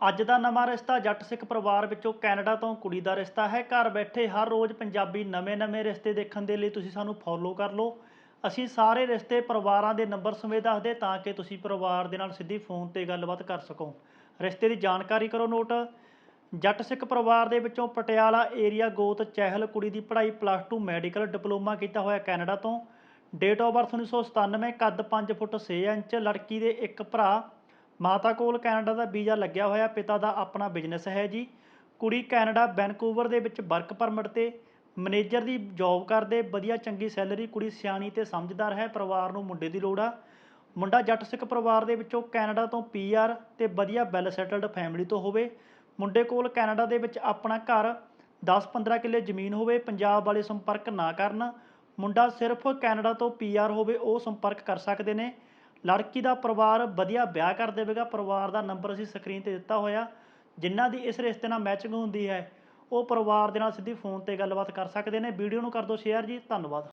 ਅੱਜ ਦਾ ਨਵਾਂ ਰਿਸ਼ਤਾ ਜੱਟ ਸਿੱਖ ਪਰਿਵਾਰ ਵਿੱਚੋਂ ਕੈਨੇਡਾ ਤੋਂ ਕੁੜੀ ਦਾ ਰਿਸ਼ਤਾ ਹੈ। ਘਰ ਬੈਠੇ ਹਰ ਰੋਜ਼ ਪੰਜਾਬੀ ਨਵੇਂ-ਨਵੇਂ ਰਿਸ਼ਤੇ ਦੇਖਣ ਦੇ ਲਈ ਤੁਸੀਂ ਸਾਨੂੰ ਫੋਲੋ ਕਰ ਲਓ। ਅਸੀਂ ਸਾਰੇ ਰਿਸ਼ਤੇ ਪਰਿਵਾਰਾਂ ਦੇ ਨੰਬਰ ਸਮੇਤ ਦੱਸਦੇ ਤਾਂ ਕਿ ਤੁਸੀਂ ਪਰਿਵਾਰ ਦੇ ਨਾਲ ਸਿੱਧੀ ਫੋਨ ਤੇ ਗੱਲਬਾਤ ਕਰ ਸਕੋ। ਰਿਸ਼ਤੇ ਦੀ ਜਾਣਕਾਰੀ ਕਰੋ ਨੋਟ। ਜੱਟ ਸਿੱਖ ਪਰਿਵਾਰ ਦੇ ਵਿੱਚੋਂ ਪਟਿਆਲਾ ਏਰੀਆ ਗੋਤ ਚਹਿਲ ਕੁੜੀ ਦੀ ਪੜ੍ਹਾਈ ਪਲੱਸ 2 ਮੈਡੀਕਲ ਡਿਪਲੋਮਾ ਕੀਤਾ ਹੋਇਆ ਕੈਨੇਡਾ ਤੋਂ। ਡੇਟ ਆਫ ਬਰਥ 1997 ਕੱਦ 5 ਫੁੱਟ 6 ਇੰਚ, ਲੜਕੀ ਦੇ ਇੱਕ ਭਰਾ ਮਾਤਾ ਕੋਲ ਕੈਨੇਡਾ ਦਾ ਵੀਜ਼ਾ ਲੱਗਿਆ ਹੋਇਆ ਪਿਤਾ ਦਾ ਆਪਣਾ ਬਿਜ਼ਨਸ ਹੈ ਜੀ। ਕੁੜੀ ਕੈਨੇਡਾ ਵੈਨਕੂਵਰ ਦੇ ਵਿੱਚ ਵਰਕ ਪਰਮਿਟ ਤੇ ਮੈਨੇਜਰ ਦੀ ਜੌਬ ਕਰਦੇ। ਵਧੀਆ ਚੰਗੀ ਸੈਲਰੀ, ਕੁੜੀ ਸਿਆਣੀ ਤੇ ਸਮਝਦਾਰ ਹੈ, ਪਰਿਵਾਰ ਨੂੰ ਮੁੰਡੇ ਦੀ ਲੋੜ ਆ। ਮੁੰਡਾ ਜੱਟ ਸਿੱਖ ਪਰਿਵਾਰ ਦੇ ਵਿੱਚੋਂ ਕੈਨੇਡਾ ਤੋਂ ਪੀਆਰ ਤੇ ਵਧੀਆ ਵੈਲ ਸੈਟਲਡ ਫੈਮਿਲੀ ਤੋਂ ਹੋਵੇ। ਮੁੰਡੇ ਕੋਲ ਕੈਨੇਡਾ ਦੇ ਵਿੱਚ ਆਪਣਾ ਘਰ 10-15 ਕਿੱਲੇ ਜ਼ਮੀਨ ਹੋਵੇ, ਪੰਜਾਬ ਵਾਲੇ ਸੰਪਰਕ ਨਾ ਕਰਨ। ਮੁੰਡਾ ਸਿਰਫ ਕੈਨੇਡਾ ਤੋਂ ਪੀਆਰ ਹੋਵੇ, ਉਹ ਸੰਪਰਕ ਕਰ ਸਕਦੇ ਨੇ। ਲੜਕੀ ਦਾ ਪਰਿਵਾਰ ਵਧੀਆ ਵਿਆਹ ਕਰ ਦੇਵੇਗਾ। ਪਰਿਵਾਰ ਦਾ ਨੰਬਰ ਅਸੀਂ ਸਕਰੀਨ ਤੇ ਦਿੱਤਾ ਹੋਇਆ। ਜਿਨ੍ਹਾਂ ਦੀ ਇਸ ਰਿਸ਼ਤੇ ਨਾਲ ਮੈਚਿੰਗ ਹੁੰਦੀ ਹੈ, ਉਹ ਪਰਿਵਾਰ ਦੇ ਨਾਲ ਸਿੱਧੀ ਫੋਨ ਤੇ ਗੱਲਬਾਤ ਕਰ ਸਕਦੇ ਨੇ। ਵੀਡੀਓ ਨੂੰ ਕਰ ਦਿਓ ਸ਼ੇਅਰ ਜੀ। ਧੰਨਵਾਦ।